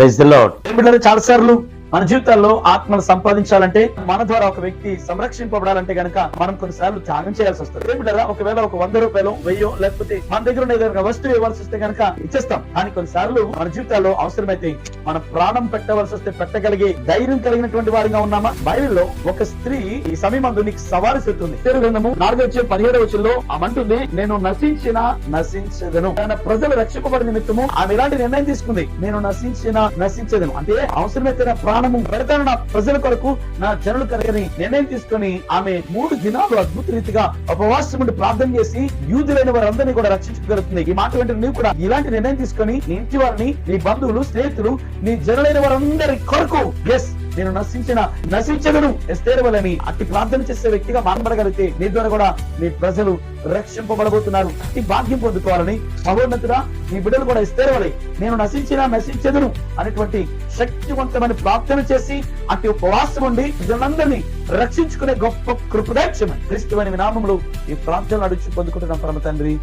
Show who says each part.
Speaker 1: Praise the lord. చాలా సార్లు మన జీవితాల్లో ఆత్మను సంపాదించాలంటే మన ద్వారా ఒక వ్యక్తి సంరక్షింపబడాలంటే గనక మనం కొన్నిసార్లు త్యాగం చేయాల్సి వస్తుంది. ఏమిటారా ఒకవేళ ఒక వంద రూపాయలు వెయ్యో లేకపోతే మన దగ్గర ఉండే వస్తువు ఇవ్వాల్సి వస్తే గనక ఇచ్చేస్తాం. కానీ కొన్నిసార్లు మన జీవితాల్లో అవసరమైతే మన ప్రాణం పెట్టవలసి వస్తే పెట్టగలిగే ధైర్యం కలిగినటువంటి వారిగా ఉన్నామా? బైబిల్లో ఒక స్త్రీ ఈ సమయమందు నీకు సవాలు చెప్తుంది. పేరు గ్రంథము నాలుగో వచ్చే పదిహేడు వచ్చంలో ఆమంటుంది నేను నశించిన నశించదను. తన ప్రజలు రక్షింపబడిన నిమిత్తము ఆమె ఇలాంటి నిర్ణయం తీసుకుంది నేను నశించిన నశించదను. అంటే అవసరమైతే నా ప్రాణము పెడతాను నా ప్రజల కొరకు నా జనుల కొరకని నిర్ణయం తీసుకొని ఆమె మూడు దినాలు అద్భుత రీతిగా ఉపవాసం ఉండి ప్రార్థన చేసి యూదులైన వారందరినీ కూడా రక్షించగలుగుతుంది ఈ మాట వెంటనే నువ్వు కూడా ఇలాంటి నిర్ణయం తీసుకొని నీ ఇంటి వారిని నీ బంధువులు స్నేహితులు నీ జనులైన వారందరి కొరకు ఎస్ నేను నశించిన నశించగను. ఎస్తేరవలని అట్టి ప్రార్థన చేసే వ్యక్తిగా మానబడగలిగితే నీ ద్వారా కూడా నీ ప్రజలు రక్షింపబడబోతున్నారు. అట్టి భాగ్యం పొందుకోవాలని మహోన్నతుడా నీ బిడ్డలు కూడా ఎస్తేరవలి నేను నశించిన నశించదును అనేటువంటి శక్తివంతమైన ప్రార్థన చేసి అట్టి ఉపవాసం ఉండి జనందరినీ రక్షించుకునే గొప్ప కృపదాక్ష్యం క్రీస్తు నామములు ఈ ప్రార్థనలు అడుచు పొందుకుంటున్న పరమ తండ్రి.